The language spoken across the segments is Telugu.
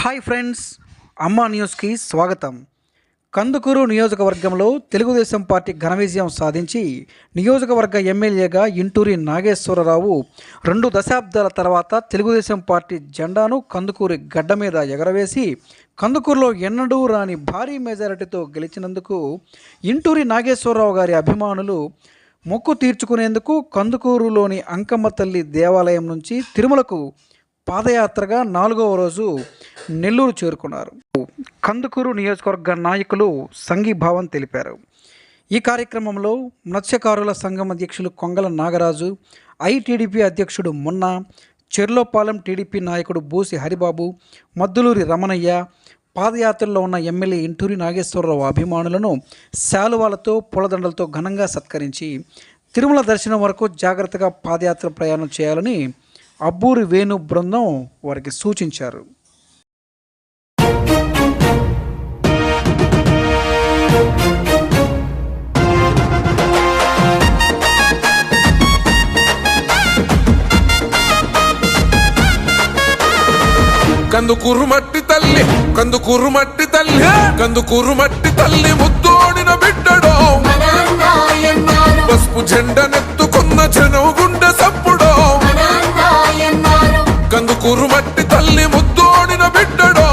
హాయ్ ఫ్రెండ్స్ అమ్మా న్యూస్కి స్వాగతం. కందుకూరు నియోజకవర్గంలో తెలుగుదేశం పార్టీ ఘన విజయం సాధించి నియోజకవర్గ ఎమ్మెల్యేగా ఇంటూరి నాగేశ్వరరావు రెండు దశాబ్దాల తర్వాత తెలుగుదేశం పార్టీ జెండాను కందుకూరి గడ్డ మీద ఎగరవేసి కందుకూరులో ఎన్నడూ రాని భారీ మెజారిటీతో గెలిచినందుకు ఇంటూరి నాగేశ్వరరావు గారి అభిమానులు మొక్కు తీర్చుకునేందుకు కందుకూరులోని అంకమ్మ తల్లి దేవాలయం నుంచి తిరుమలకు పాదయాత్రగా నాలుగవ రోజు నెల్లూరు చేరుకున్నారు. కందుకూరు నియోజకవర్గ నాయకులు సంఘీభావం తెలిపారు. ఈ కార్యక్రమంలో మత్స్యకారుల సంఘం అధ్యక్షులు కొంగల నాగరాజు ఐటీడీపీ అధ్యక్షుడు మున్న చెర్లోపాలెం టీడీపీ నాయకుడు బూసి హరిబాబు మద్దులూరి రమణయ్య పాదయాత్రలో ఉన్న ఎమ్మెల్యే ఇంటూరి నాగేశ్వరరావు అభిమానులను శాలువాలతో పూలదండలతో ఘనంగా సత్కరించి తిరుమల దర్శనం వరకు జాగ్రత్తగా పాదయాత్ర ప్రయాణం చేయాలని అబ్బూరి వేణు బృందం వారికి సూచించారు. కందుకూరు మట్టి తల్లి కందుకూరు మట్టి తల్లి కందుకూరు మట్టి తల్లి ముద్దోడిన బిడ్డడో. పసుపు జెండనెత్తుకున్న జనం గుండె సప్పుడో కందుకూరు మట్టి తల్లి ముద్దోడిన బిడ్డడో.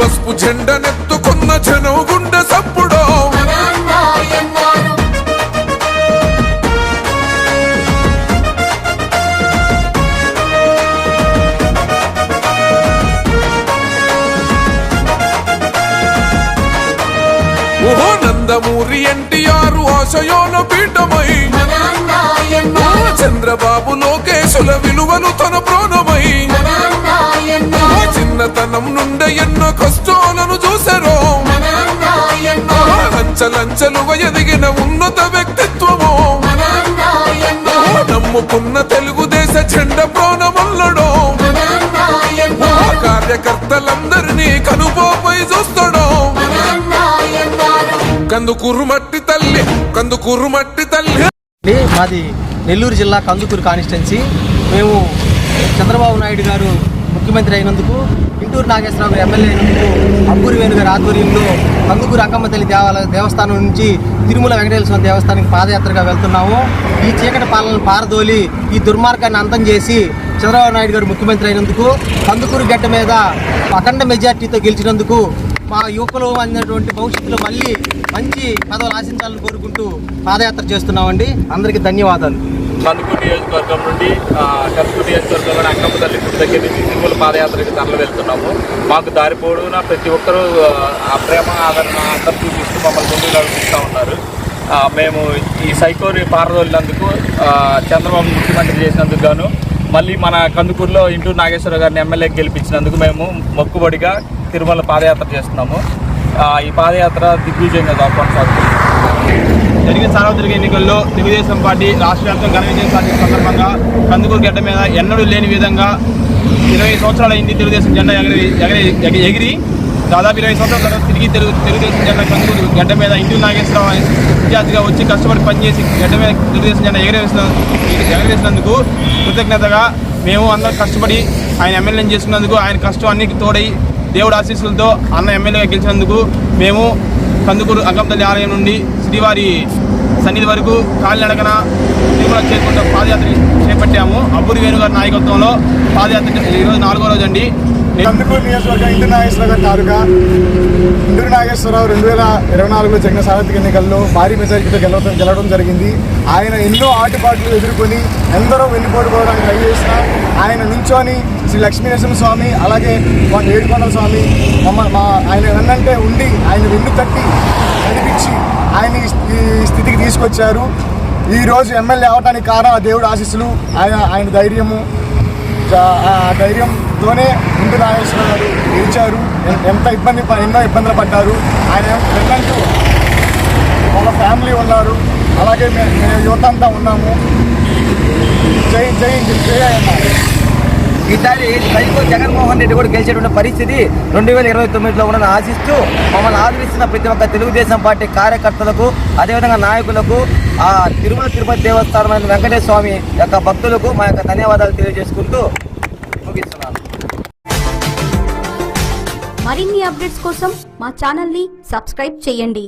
పసుపు జెండనెత్తు ఓహో నందమూరి ఎన్టీఆర్ ఆశయోన పీఠమై. చంద్రబాబు లోకేశుల విలువలు తన ప్రాణమై. చిన్నతనం నుండి ఎన్నో కష్టాలను చూసారో లంచలంచలుగా ఎదిగిన ఉన్నత వ్యక్తిత్వము. నమ్ముకున్న తెలుగుదేశ చెండ ప్రాణమల్లడో. కార్యకర్తలందరినీ కనుపోపై కందుకూరు మట్టి తల్లి కందుకూరు మట్టి తల్లి. మాది నెల్లూరు జిల్లా కందుకూరు కానిస్టెన్సీ. మేము చంద్రబాబు నాయుడు గారు ముఖ్యమంత్రి అయినందుకు ఇంటూరు నాగేశ్వరరావు గారు ఎమ్మెల్యే అయినందుకు అంబూరి వేణు గారి ఆధ్వర్యంలో కందుకూరు అక్కమ్మ తల్లి దేవాలయ దేవస్థానం నుంచి తిరుమల వెంకటేశ్వర దేవస్థానానికి పాదయాత్రగా వెళ్తున్నాము. ఈ చీకటి పాలన పారదోలి ఈ దుర్మార్గాన్ని అంతం చేసి చంద్రబాబు నాయుడు గారు ముఖ్యమంత్రి అయినందుకు కందుకూరు గడ్డ మీద అఖండ మెజార్టీతో గెలిచినందుకు మా యువకులు అందినటువంటి భవిష్యత్తులో మళ్ళీ మంచి పదవులు ఆశించాలని కోరుకుంటూ పాదయాత్ర చేస్తున్నామండి. అందరికీ ధన్యవాదాలు. కందుకు నియోజకవర్గం నుండి కందుకు నియోజకవర్గంలోని తల్లి గుడి దగ్గర నుంచి తిరుమల పాదయాత్రకి తరలి వెళ్తున్నాము. మాకు దారి పొడవునా ప్రతి ఒక్కరూ ఆ, ప్రేమ ఆదరణ అందరూ చూపిస్తూ మమ్మల్ని ముందు నడిపిస్తూ ఉన్నారు. మేము ఈ సైకోని పారదోలినందుకు చంద్రబాబు ముఖ్యమంత్రి చేసినందుకు గాను మళ్ళీ మన కందుకూరులో ఇంటూరు నాగేశ్వర గారిని ఎమ్మెల్యే గెలిపించినందుకు మేము మొక్కుబడిగా తిరుమల పాదయాత్ర చేస్తున్నాము. ఈ పాదయాత్ర దిగ్విజయంగా కొనసాగుతుంది. జరిగిన సార్వత్రిక ఎన్నికల్లో తెలుగుదేశం పార్టీ రాష్ట్ర వ్యాప్తంగా ఘన విజయం సాధించిన సందర్భంగా కందుకూరు గడ్డ మీద ఎన్నడూ లేని విధంగా ఇరవై సంవత్సరాల అయింది తెలుగుదేశం జెండా ఎగిరి ఎగిరి ఎగిరి. దాదాపు ఇరవై సంవత్సరాల తర్వాత తిరిగి తెలుగు తెలుగుదేశం జెండా కందుకూరు గడ్డ మీద ఇంటి నాగేశ్వరరావు విద్యార్థిగా వచ్చి కష్టపడి పనిచేసి గడ్డ మీద తెలుగుదేశం జెండా ఎగరవేసిన ఎగరవేసినందుకు కృతజ్ఞతగా మేము అందరం కష్టపడి ఆయన ఎమ్మెల్యేని చేసుకున్నందుకు ఆయన కష్టం అన్నికి తోడై దేవుడు ఆశీస్సులతో అన్న ఎమ్మెల్యేగా గెలిచినందుకు మేము కందుకూరు అగ్గంతల్లి ఆలయం నుండి శ్రీవారి సన్నిధి వరకు కాలినడకన తిరుమల చేరుకుంటూ పాదయాత్ర చేపట్టాము. అబ్బూరి వేణుగారి నాయకత్వంలో పాదయాత్ర ఈరోజు నాలుగో రోజు అండి. కందుకూరు నియోజకవర్గం ఇంటి నాగేశ్వరరావు గారి తాలూకా నాగేశ్వరరావు రెండు వేల ఇరవై నాలుగులో జరిగిన సార్వత్రిక ఎన్నికల్లో భారీ మెజారిటీతో గెలవడం గెలవడం జరిగింది. ఆయన ఎన్నో ఆటుపాట్లు ఎదుర్కొని ఎందరో వెన్నుపోటుకోవడానికి ట్రై చేసిన ఆయన నుంచొని శ్రీ లక్ష్మీ స్వామి అలాగే మా ఏడుకొండల స్వామి మమ్మ మా ఆయన వెన్నంటే ఉండి ఆయన వెన్ను తట్టి కనిపించి ఆయన ఈ స్థితికి తీసుకొచ్చారు. ఈరోజు ఎమ్మెల్యే అవడానికి కారణం ఆ దేవుడు ఆశీస్సులు ఆయన ఆయన ధైర్యము ఆ ధైర్యంతోనే ముందు నాగేశ్వర గారు గెలిచారు ఎంత ఇబ్బంది ఎన్నో ఇబ్బందులు పడ్డారు. ఆయన వెళ్ళంటూ వాళ్ళ ఫ్యామిలీ ఉన్నారు. అలాగే మేము యువత అంతా ఉన్నాము. జై జై జై అన్నారు ఈసారి సైకో జగన్మోహన్ రెడ్డి కూడా గెలిచేటువంటి పరిస్థితి రెండు వేల ఇరవై తొమ్మిదిలో ఉన్న ఆశిస్తూ మమ్మల్ని ఆదరిస్తున్న ప్రతి ఒక్క తెలుగుదేశం పార్టీ కార్యకర్తలకు అదేవిధంగా నాయకులకు ఆ తిరుమల తిరుపతి దేవస్థానమైన వెంకటేశ్వర స్వామి యొక్క భక్తులకు మా యొక్క ధన్యవాదాలు తెలియజేసుకుంటూ ముగిస్తున్నాను. మరిన్ని అప్డేట్స్ కోసం మా ఛానల్ని సబ్స్క్రైబ్ చేయండి.